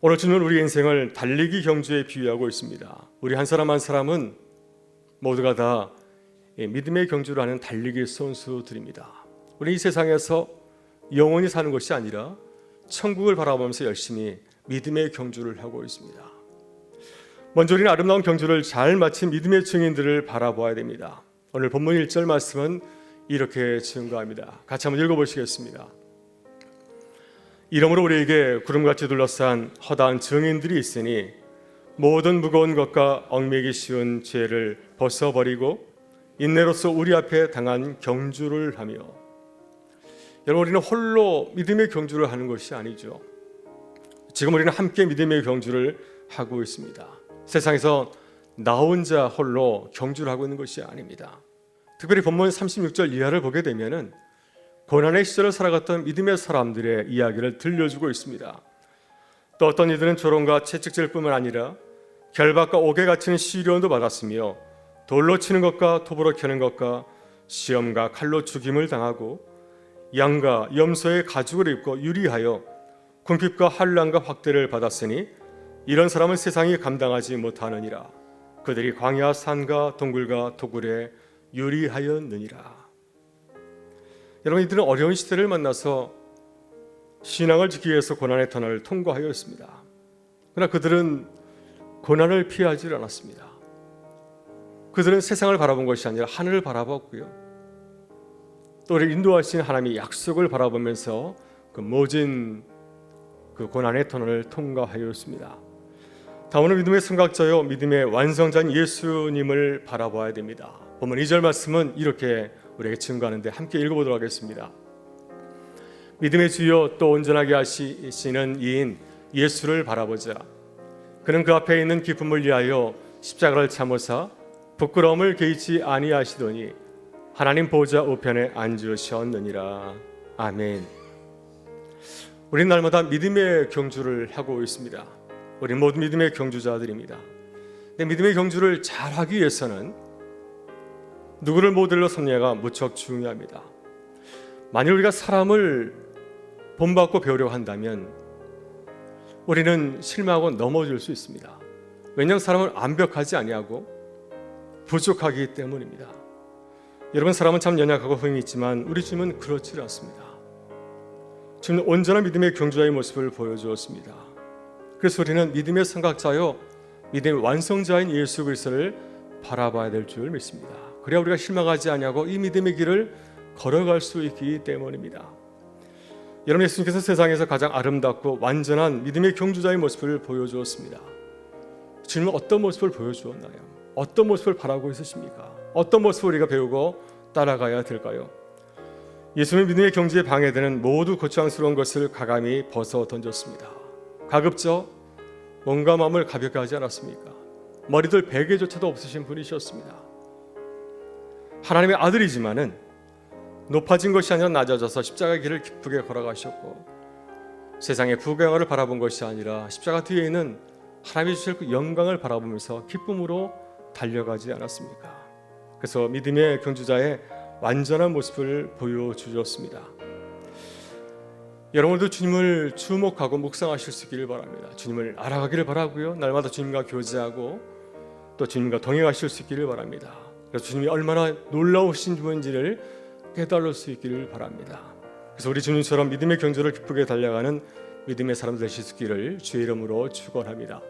오늘 주는 우리 인생을 달리기 경주에 비유하고 있습니다. 우리 한 사람 한 사람은 모두가 다 믿음의 경주를 하는 달리기 선수들입니다. 우리 이 세상에서 영원히 사는 것이 아니라 천국을 바라보면서 열심히 믿음의 경주를 하고 있습니다. 먼저 우리는 아름다운 경주를 잘 마친 믿음의 증인들을 바라보아야 됩니다. 오늘 본문 1절 말씀은 이렇게 증거합니다. 같이 한번 읽어보시겠습니다. 이러므로 우리에게 구름같이 둘러싼 허다한 증인들이 있으니 모든 무거운 것과 얽매기 쉬운 죄를 벗어버리고 인내로서 우리 앞에 당한 경주를 하며 여러분 우리는 홀로 믿음의 경주를 하는 것이 아니죠. 지금 우리는 함께 믿음의 경주를 하고 있습니다. 세상에서 나 혼자 홀로 경주를 하고 있는 것이 아닙니다. 특별히 본문 36절 이하를 보게 되면은 고난의 시절을 살아갔던 믿음의 사람들의 이야기를 들려주고 있습니다. 또 어떤 이들은 조롱과 채찍질뿐만 아니라 결박과 옥에 갇히는 시련도 받았으며 돌로 치는 것과 톱으로 캐는 것과 시험과 칼로 죽임을 당하고 양과 염소의 가죽을 입고 유리하여 궁핍과 환란과 확대를 받았으니 이런 사람은 세상이 감당하지 못하느니라 그들이 광야 산과 동굴과 도굴에 유리하였느니라 여러분 이들은 어려운 시대를 만나서 신앙을 지키기 위해서 고난의 터널을 통과하였습니다. 그러나 그들은 고난을 피하지 않았습니다. 그들은 세상을 바라본 것이 아니라 하늘을 바라봤고요. 또 우리 인도하신 하나님의 약속을 바라보면서 그 모진 그 고난의 터널을 통과하였습니다. 다음은 믿음의 성각자요 믿음의 완성자인 예수님을 바라봐야 됩니다. 보면 2절 말씀은 이렇게 우리에게 증거하는데 함께 읽어보도록 하겠습니다. 믿음의 주요 또 온전하게 하시는 이인 예수를 바라보자. 그는 그 앞에 있는 기쁨을 위하여 십자가를 참으사 부끄러움을 개의치 아니하시더니 하나님 보좌 우편에 앉으셨느니라. 아멘. 우리는 날마다 믿음의 경주를 하고 있습니다. 우리 모두 믿음의 경주자들입니다. 믿음의 경주를 잘 하기 위해서는 누구를 모델로 삼느냐가 무척 중요합니다. 만일 우리가 사람을 본받고 배우려고 한다면 우리는 실망하고 넘어질 수 있습니다. 왜냐하면 사람은 완벽하지 아니하고 부족하기 때문입니다. 여러분 사람은 참 연약하고 흥이 있지만 우리 주님은 그렇지 않습니다. 주님은 온전한 믿음의 경주자의 모습을 보여주었습니다. 그래서 우리는 믿음의 성각자요 믿음의 완성자인 예수 그리스도를 바라봐야 될 줄 믿습니다. 그래야 우리가 실망하지 아니하고 이 믿음의 길을 걸어갈 수 있기 때문입니다. 여러분 예수님께서 세상에서 가장 아름답고 완전한 믿음의 경주자의 모습을 보여주었습니다. 주님은 어떤 모습을 보여주었나요? 어떤 모습을 바라고 있으십니까? 어떤 모습을 우리가 배우고 따라가야 될까요? 예수님의 믿음의 경지에 방해되는 모두 고창스러운 것을 가감히 벗어 던졌습니다. 가급적 몸과 마음을 가볍게 하지 않았습니까? 머리들 베개조차도 없으신 분이셨습니다. 하나님의 아들이지만은 높아진 것이 아니라 낮아져서 십자가의 길을 기쁘게 걸어가셨고 세상의 부경을 바라본 것이 아니라 십자가 뒤에 있는 하나님이 주실 그 영광을 바라보면서 기쁨으로 달려가지 않았습니까? 그래서 믿음의 경주자의 완전한 모습을 보여주셨습니다. 여러분도 주님을 주목하고 묵상하실 수 있기를 바랍니다. 주님을 알아가기를 바라고요. 날마다 주님과 교제하고 또 주님과 동행하실 수 있기를 바랍니다. 그래서 주님이 얼마나 놀라우신 분인지를 깨달을 수 있기를 바랍니다. 그래서 우리 주님처럼 믿음의 경주를 기쁘게 달려가는 믿음의 사람 되실 수 있기를 주의 이름으로 축원합니다.